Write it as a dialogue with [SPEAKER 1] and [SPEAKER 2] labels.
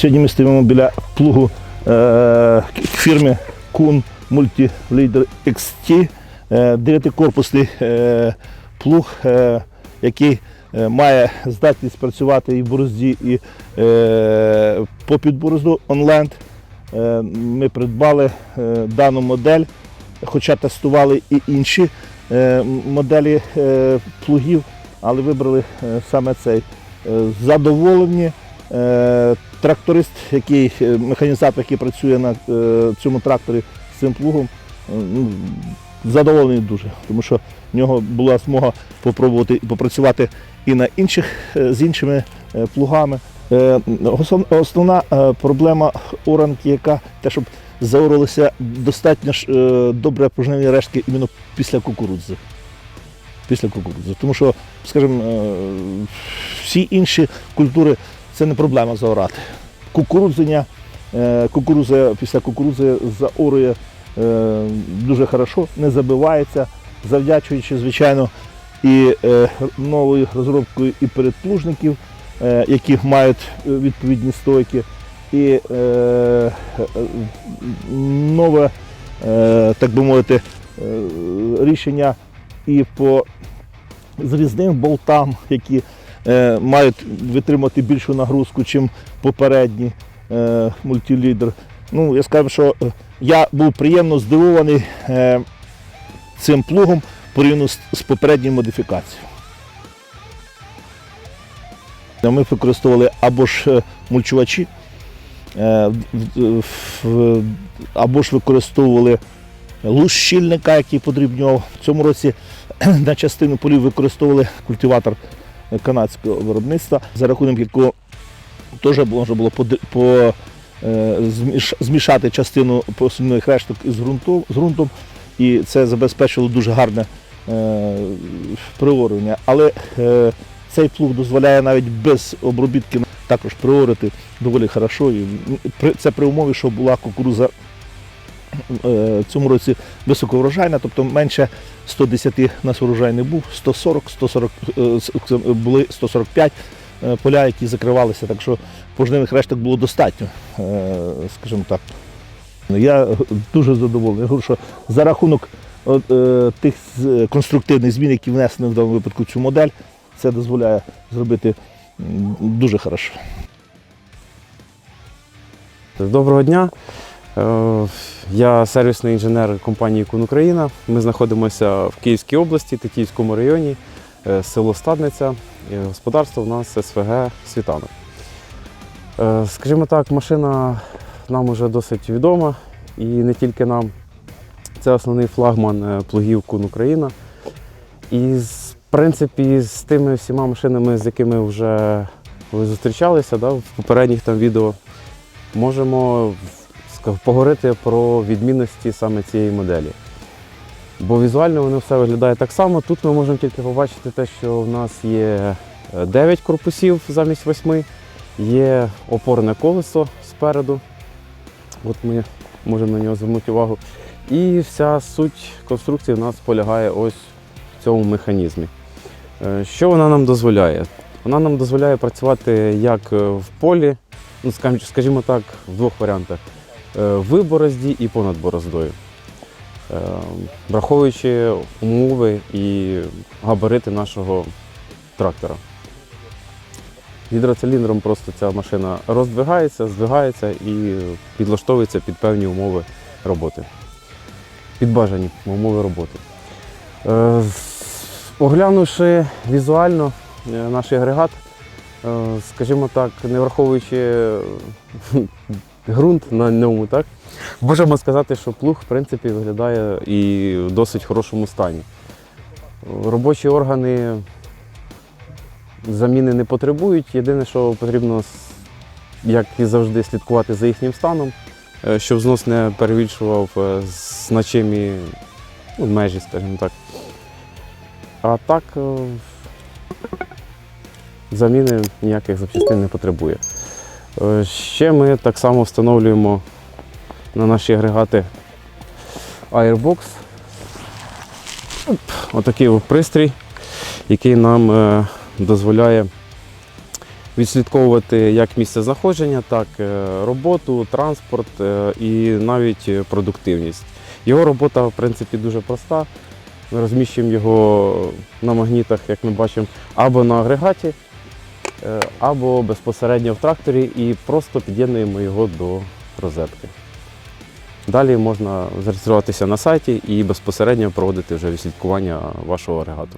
[SPEAKER 1] Сьогодні ми стоїмо біля плугу е, фірми Kun Multileader XT, е, дев'ятикорпусний е, плуг, е, який е, має здатність працювати і в борозді, і е, попід борозду онленд. Е, Ми придбали е, дану модель, хоча тестували і інші е, моделі е, плугів, але вибрали е, саме цей. Е, Задоволені. Тракторист, який, е, механізатор, який працює на е, цьому тракторі з цим плугом, е, ну, задоволений дуже, тому що в нього була змога попробувати попрацювати і на інших з іншими плугами. Основна проблема оранки, яка те, щоб заоралися достатньо ж, добре пожнивні рештки іменно після кукурудзи. Після кукурудзи. Тому що, скажімо, всі інші культури це не проблема заорати. Кукурудзення, е, кукурудза після кукурудзи заорує е, дуже хорошо, не забивається, завдячуючи, звичайно, і е, новою розробкою і передплужників, які мають відповідні стойки, і нове, так би мовити, рішення і по зрізним болтам, які мають витримати більшу нагрузку, ніж попередні е, мультилідер. Ну, я скажу, що е, я був приємно здивований е, цим плугом порівняно з, попередньою модифікацією. Ми використовували або ж е, мульчувачі, е, або ж використовували луж щільника, який подрібнював. В цьому році на частину полів використовували культиватор канадського виробництва, за рахунок якого теж можна було по, е, зміш- змішати частину посильних решток із ґрунтом, з ґрунтом, і це забезпечило дуже гарне е, приорювання. Але е, цей плуг дозволяє навіть без обробітки також приорити доволі хорошо. Це при умові, що була кукуруза в цьому році високоврожайна, тобто менше 110 у нас урожай не був, 140, 140 е, це були 145 е, поля, які закривалися, так що пожнивних решток було достатньо, е, скажімо так. Я дуже задоволений. Я говорю, що за рахунок е, тих конструктивних змін, які внесені в даному випадку цю модель, це дозволяє зробити дуже хорошо.
[SPEAKER 2] Доброго дня. Е, Я сервісний інженер компанії Кун Україна. Ми знаходимося в Київській області, Тетіївському районі, е, село Стадниця. Господарство у нас СВГ Світанок. Е, Скажімо так, машина нам уже досить відома і не тільки нам. Це основний флагман е, плугів Кун Україна. І в принципі з тими всіма машинами, з якими вже ви зустрічалися да, в попередніх там відео, можемо в- поговорити про відмінності саме цієї моделі. Бо візуально воно все виглядає так само. Тут ми можемо тільки побачити те, що в нас є 9 корпусів замість 8, є опорне колесо спереду. От ми можемо на нього звернути увагу. І вся суть конструкції в нас полягає ось в цьому механізмі. Е, Що вона нам дозволяє? Вона нам дозволяє працювати як е, в полі, ну, скажімо- так, в двох варіантах: Е, в борозді і понад бороздою. Е, Враховуючи умови і габарити нашого трактора. Гідроциліндром просто ця машина роздвигається, здвигається і підлаштовується під певні умови роботи. Під бажані умови роботи. Е, Оглянувши візуально е, наш агрегат, е, скажімо так, не враховуючи е, ґрунт на ньому, так, можемо сказати, що плуг в принципі виглядає і в досить хорошому стані. Робочі органи заміни не потребують. Єдине, що потрібно, як і завжди, слідкувати за їхнім станом, е, щоб знос не перевищував е, значимі ну, межі, скажімо так. А так е, заміни ніяких запчастин не потребує. Е, Ще ми так само встановлюємо на наші агрегати Airbox. Отакий пристрій, який нам е, дозволяє відслідковувати як місце знаходження, так е, роботу, транспорт і навіть продуктивність. Його робота, в принципі, дуже проста. Ми розміщуємо його на магнітах, як ми бачимо, або на агрегаті, або безпосередньо в тракторі і просто під'єднуємо його до розетки. Далі можна зареєструватися на сайті і безпосередньо проводити вже відслідкування вашого агрегату.